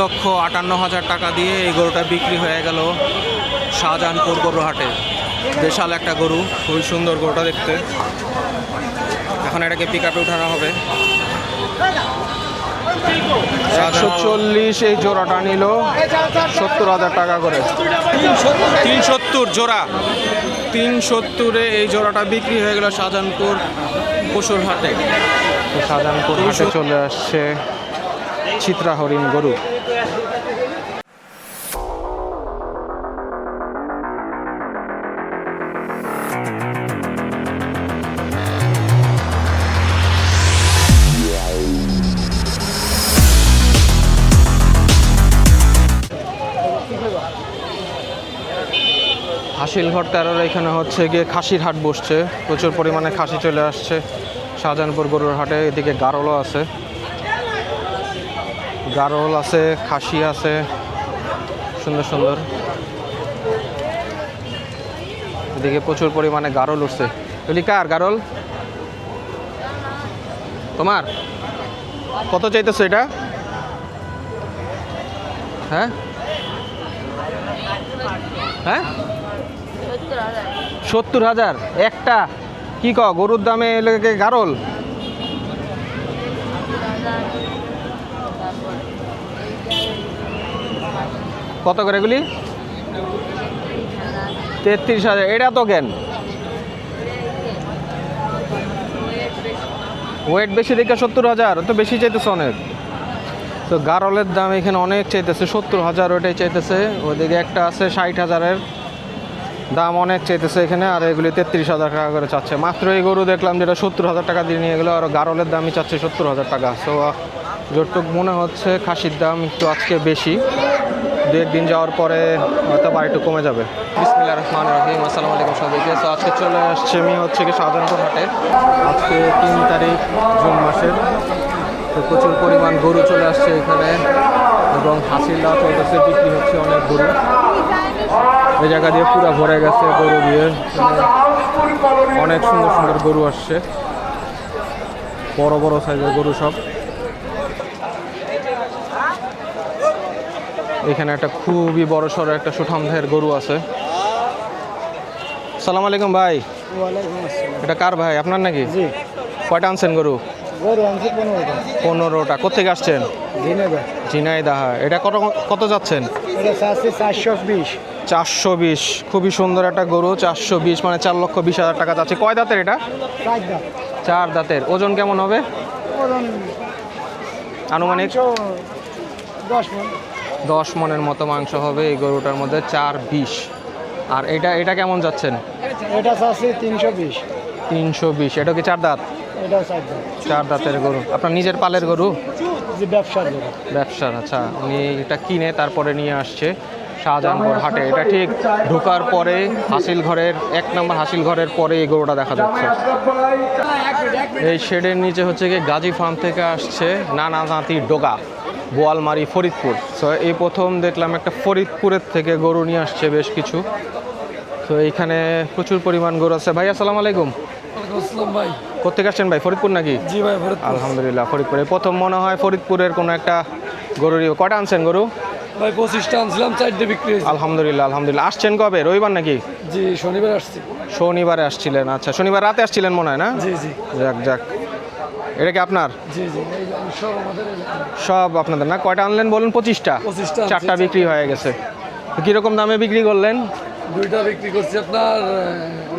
লক্ষ আটান্ন হাজার টাকা দিয়ে এই গরুটা বিক্রি হয়ে গেল শাহজাহানপুর গরু হাটে বিশাল একটা গরু খুবই সুন্দর গরুটা দেখতে। এখন এটাকে পিক আপে উঠানো হবে। একশো চল্লিশ এই জোড়াটা নিল সত্তর হাজার টাকা করে। তিন সত্তর জোড়া। তিন সত্তরে এই জোড়াটা বিক্রি হয়ে গেল শাহজাহানপুর পশুর হাটে শাহজাহানপুর হাটে চলে আসছে চিত্রা হরিণ গরু। হাসিলঘর তেরোর এখানে হচ্ছে গিয়ে খাসির হাট বসছে। প্রচুর পরিমাণে খাসি চলে আসছে শাহজাহানপুর গরুর হাটে, এদিকে গারলও আছে। গারল আছে, খাসি আছে, সুন্দর সুন্দর। এদিকে প্রচুর পরিমাণে গারল উঠছে। এগুলি কার গারল? তোমার? কত চাইতেছো এটা? হ্যাঁ? হ্যাঁ? সত্তর হাজার। একটা? কি ক গরুর দামে এলাকে গারল? কত করে এগুলি? তেত্রিশ হাজার। এটা তো কেন? ওয়েট বেশি দেখে সত্তর হাজার তো বেশি চাইতেছে অনেক। তো গারলের দাম এখানে অনেক চাইতেছে, সত্তর হাজার ওইটাই চাইতেছে। ওইদিকে একটা আছে ষাট হাজারের। দাম অনেক চাইতেছে এখানে, আর এগুলি তেত্রিশ হাজার টাকা করে চাচ্ছে। মাত্র এই গরু দেখলাম যেটা সত্তর হাজার টাকা দিয়ে নিয়ে গেলো, আর গারলের দামই চাচ্ছে সত্তর হাজার টাকা। সো যতটুক মনে হচ্ছে খাসির দাম একটু আজকে বেশি দু একদিন যাওয়ার পরে হয়তো বা একটু কমে যাবে। বিসমিল্লা রহমান রহিম, আসসালামু আলাইকুম সবাইকে। তো আজকে চলে আসছে আমি হচ্ছে কি সাধারণত হাটে আজকে তিন তারিখ জুন মাসের। তো প্রচুর পরিমাণ গরু চলে আসছে এখানে এবং হাসিলা চলতেছে বিক্রি হচ্ছে অনেক গরু। এই জায়গা দিয়ে পুরো ভরে গেছে গরু দিয়ে। অনেক সুন্দর সুন্দর গরু আসছে। বড় বড় সাইজের গরু সব। এখানে একটা খুবই বড় সড়ো একটা সুঠামদের গরু আছে। সালাম আলাইকুম ভাই। এটা কার ভাই? আপনার নাকি? জি। কয়টা আনছেন গরু? গরু আনছি পনেরোটা। পনেরোটা। কোথেকে আসছেন? ঝিনাইদাহা। এটা কত কত যাচ্ছেন? এটা চাচ্ছি চারশো বিশ। চারশো বিশ। খুবই সুন্দর একটা গরু চারশো বিশ মানে চার লক্ষ বিশ হাজার টাকা যাচ্ছে। কয় দাঁতের এটা? চার দাঁতের। ওজন কেমন হবে? আনুমানিক? দশ মন। দশ মনের মতো মাংস হবে এই গরুটার মধ্যে চার বিশ। আর এটা এটা কেমন যাচ্ছেন? এটা চাচ্ছি তিনশো বিশ। তিনশো বিশ। এটা কি চার দাঁত? চার দাঁতের গরু। আপনার নিজের পালের গরু? যে ব্যবসার যেটা ব্যবসার আচ্ছা। উনি এটা কিনে তারপরে নিয়ে আসছে শাহজাহানপুর হাটে। এটা ঠিক ঢোকার পরে হাসিল ঘরের এক নম্বর হাসিল ঘরের পরে এই গরুটা দেখা যাচ্ছে। এই শেডের নিচে হচ্ছে গিয়ে গাজী ফার্ম থেকে আসছে নানা জাতির ডোগা বোয়ালমারি ফরিদপুর। সো এই প্রথম দেখলাম একটা ফরিদপুরের থেকে গরু নিয়ে আসছে বেশ কিছু। তো এইখানে প্রচুর পরিমাণ গরু আছে। ভাই আসসালামু আলাইকুম। ভাই। কোথেকে আসছেন ভাই? ফরিদপুর নাকি? জি ভাই আলহামদুলিল্লাহ ফরিদপুরে। প্রথম মনে হয় ফরিদপুরের কোনো একটা গরুর কটা আনছেন গরু? ভাই পঁচিশটা আনছিলাম চারটে বিক্রি আলহামদুলিল্লাহ আলহামদুলিল্লাহ। আসছেন কবে? রবিবার নাকি? জি শনিবার আসছি। শনিবারে আসছিলেন আচ্ছা। শনিবার রাতে আসছিলেন মনে হয় না? জি জি। যাক যাক। এটা কি আপনার? সব আপনাদের না? কয়টা আনলেন বলুন? পঁচিশটা। চারটা। বিক্রি হয়ে গেছে। কীরকম দামে বিক্রি করলেন? দুইটা বিক্রি করছি আপনার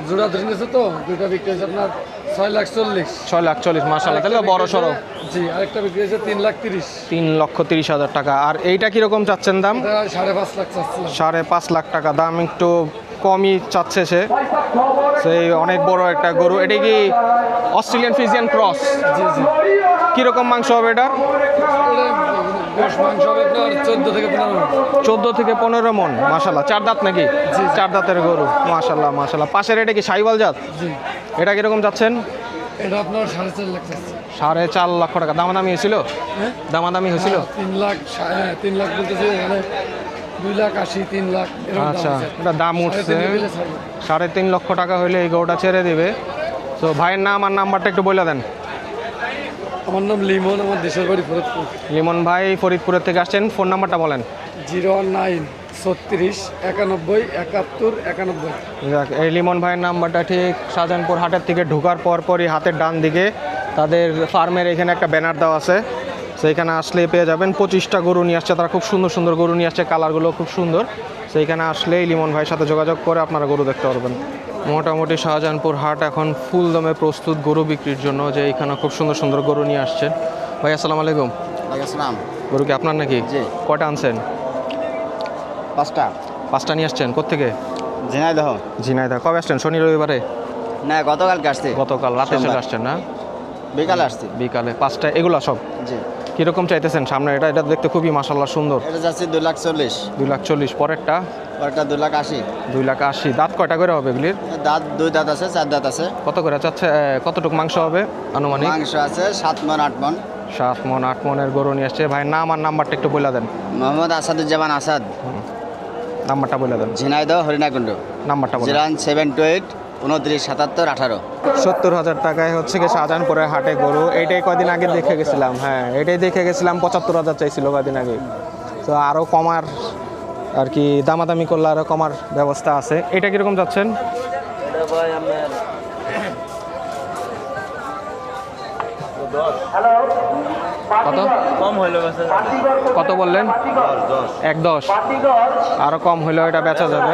জোড়া ধরে নিয়েছে তো দুইটা বিক্রি হয়েছে আপনার ছয় লাখ চল্লিশ। ছয় লাখ চল্লিশ মাসাল্লাহ তাহলে বড় সড়ো। জি আরেকটা বিক্রি হয়েছে তিন লাখ তিরিশ। তিন লক্ষ তিরিশ হাজার টাকা। আর এইটা কীরকম চাচ্ছেন দাম? সাড়ে পাঁচ লাখ চাচ্ছিলাম। সাড়ে পাঁচ লাখ টাকা। দাম একটু কমই চাচ্ছে সে। সেই অনেক বড় একটা গরু। এটা কি অস্ট্রেলিয়ান ফিজিয়ান ক্রস? জি জি। কীরকম মাংস হবে এটা গোশ মাংস হবে আপনার চোদ্দ থেকে পনেরো চোদ্দ থেকে পনেরো মন মাসাল্লাহ চার দাঁত নাকি? চার দাঁতের গরু মাসাল্লাহ মাসাল্লাহ পাশের এটা কি সাইবাল জাত? এটা কীরকম যাচ্ছেন? এটা আপনার সাড়ে চার লাখ সাড়ে চার লক্ষ টাকা। দামাদামি হয়েছিল? হ্যাঁ? দামাদামি হয়েছিল? তিন লাখ তিন লাখ বলতেছে দুই লাখ আশি তিন লাখ আচ্ছা। এটা দাম উঠছে। সাড়ে তিন লক্ষ টাকা হলে এই গরুটা ছেড়ে দিবে। তো ভাইয়ের নাম আর নাম্বারটা একটু বলে দেন। আমার নাম লিমন আমার দেশের বাড়ি ফরিদপুর। লিমন ভাই ফরিদপুরের থেকে আসছেন ফোন নাম্বারটা বলেন। জিরো নাইন ছত্রিশ একানব্বই একাত্তর একানব্বই। এই লিমন ভাইয়ের নাম্বারটা ঠিক শাহজাহানপুর হাটের থেকে ঢোকার পর পরই হাতের ডান দিকে তাদের ফার্মের এখানে একটা ব্যানার দেওয়া আছে। সেইখানে আসলে পেয়ে যাবেন পঁচিশটা গরু নিয়ে আসছে তারা খুব সুন্দর সুন্দর গরু নিয়ে আসছে কালারগুলো খুব সুন্দর। সেইখানে আসলেই লিমন ভাইয়ের সাথে যোগাযোগ করে আপনারা গরু দেখতে পারবেন। মোটামুটি শাহজাহানপুর হাট এখন ফুল দমে প্রস্তুত গরু বিক্রির জন্য যে এখানে খুব সুন্দর সুন্দর গরু নিয়ে আসছেন ভাই আসসালামু আলাইকুম। আসসালাম। গরু কি আপনার নাকি? জি। কটা আনছেন? পাঁচটা। পাঁচটা নিয়ে আসছেন কোথেকে ঝিনাইদহ। ঝিনাইদা কবে আসছেন? শনি রবিবারে? না গতকালকে আসছে। গতকাল রাতে চলে আসছেন না? বিকালে আসছে। বিকালে পাঁচটা এগুলো সব? জি। কীরকম চাইতেছেন সামনে? এটা এটা দেখতে খুবই মাসাল্লাহ সুন্দর। এটা যাচ্ছে দুই লাখ চল্লিশ। দুই লাখ চল্লিশ পরেরটা। ওটা দুই লাখ আশি। দুই লাখ আশি। দাঁত কয়টা করে হবে এগুলির? দাঁত দুই দাঁত আছে চার দাঁত আছে। কত করে চাচ্ছে? কতটুকু মাংস হবে আনুমানিক? মাংস আছে সাত মন আট মন। সাত মন আট মনের গরু নিয়ে আসছে। ভাই নাম আর নাম্বারটা একটু বলে দেন। মোহাম্মদ আসাদুজ্জামান আসাদ। নাম্বারটা বলে দেন। ঝিনাইদহ হরিণাকুণ্ড। নাম্বারটা বলে জিরো সেভেন টু এইট উনত্রিশ, সাতাত্তর, আঠারো। সত্তর হাজার টাকায় হচ্ছে কি শাহজাহানপুরের হাটে গরু। এইটাই কদিন আগে দেখে গেছিলাম হ্যাঁ এটাই দেখে গেছিলাম, পঁচাত্তর হাজার চাইছিল কদিন আগে। তো আরও কমার আর কি, দামাদামি করলে আরও কমার ব্যবস্থা আছে। এটা কীরকম যাচ্ছেন? কত? কম কত বললেন? এক দশ। আরও কম হলেও এটা বেচা যাবে।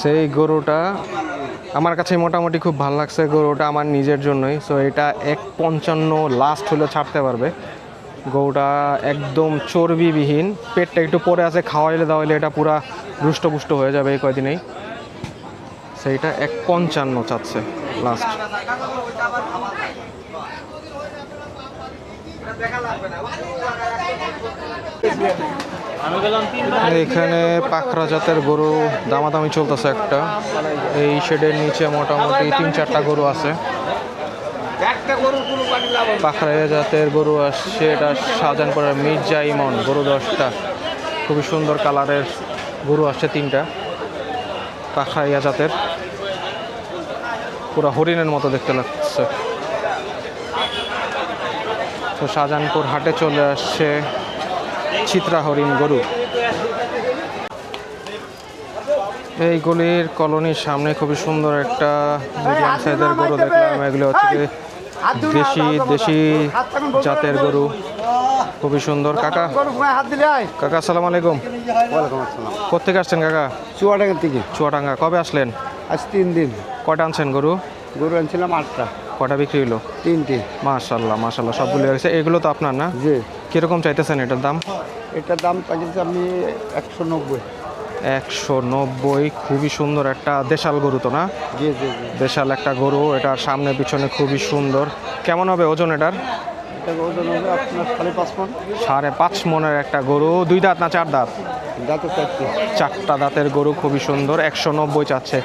সেই গরুটা আমার কাছে মোটামুটি খুব ভালো লাগছে গরুটা আমার নিজের জন্যই। সো এটা এক পঞ্চান্ন লাস্ট হলে ছাড়তে পারবে। গরুটা একদম চর্বিবিহীন। পেটটা একটু পরে আছে, খাওয়াইলে দাওয়াইলে এটা পুরা রুষ্টপুষ্ট হয়ে যাবে এই কয়দিনেই। সেইটা এক পঞ্চান্ন চাচ্ছে লাস্ট এখানে পাখরা জাতের গরু দামাদামি চলতেছে একটা। এই শেডের নিচে মোটামুটি তিন চারটা গরু আছে। পাখরা জাতের গরু আসছে, এটা শাহজাহানপুরের মির্জা ইমন, গরু দশটা। খুবই সুন্দর কালারের গরু আসছে তিনটা পাখরাইয়া জাতের। পুরো হরিণের মতো দেখতে লাগছে। তো শাহজাহানপুর হাটে চলে আসছে। চিত্রা হরিণ গরু। এইগুলির কলোনির সামনে খুবই সুন্দর একটা মিডিয়াম সাইজের গরু দেখলাম। এগুলো হচ্ছে দেশি দেশি জাতের গরু। খুবই সুন্দর। কাকা কাকা আসসালামু আলাইকুম। কোথেকে আসছেন কাকা? চুয়াডাঙ্গা থেকে। চুয়াডাঙ্গা। কবে আসলেন? আজ তিন দিন। কয়টা আনছেন গরু? গরু আনছিলাম আটটা। কয়টা বিক্রি হলো তিনটে। মাশাল্লাহ মাশাল্লাহ সবগুলো হয়েছে। এগুলো তো আপনার না? জি। কীরকম চাইতেছেন এটার দাম? এটার দাম পাঠিয়েছি আমি একশো নব্বই। একশো নব্বই খুবই সুন্দর একটা দেশাল গরু তো না? জি জি জি। দেশাল একটা গরু এটার সামনে পিছনে খুবই সুন্দর। কেমন হবে ওজন এটার? এটা ওজন হবে আপনার সাড়ে পাঁচ মন। সাড়ে পাঁচ মনের একটা গরু। দুই দাঁত না চার দাঁত চারটে। চারটা দাঁতের গরু খুবই সুন্দর। একশো নব্বই চাচ্ছে।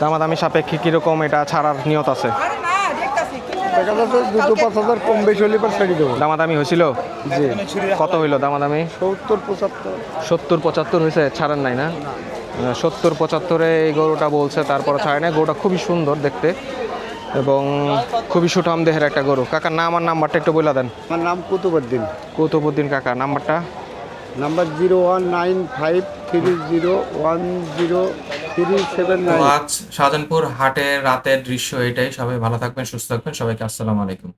দামাদামি সাপেক্ষে কীরকম এটা ছাড়ার নিয়ত আছে? দেখা যাচ্ছে দুটো পাঁচ হাজার কম বেশি হলে পর ছেড়ে দেবো। দামাদামি হয়েছিল? জি। কত হইল দামাদামি? সত্তর পঁচাত্তর। সত্তর পঁচাত্তর হয়েছে ছাড়েন নাই না? সত্তর পঁচাত্তরে এই গরুটা বলছে তারপরে ছাড়ে না গরুটা খুবই সুন্দর দেখতে। এবং খুবই সুঠাম দেহের একটা গরু। কাকার নাম আর নাম্বারটা একটু বলে দেন। আমার নাম কুতুবুদ্দিন কৌতুবুদ্দিন কাকা নাম্বারটা? Number zero one nine five three zero one zero আজ শাহজাহানপুর হাটের রাতের দৃশ্য এটাই। সবাই ভালো থাকবেন সুস্থ থাকবেন। সবাইকে আসসালামু আলাইকুম।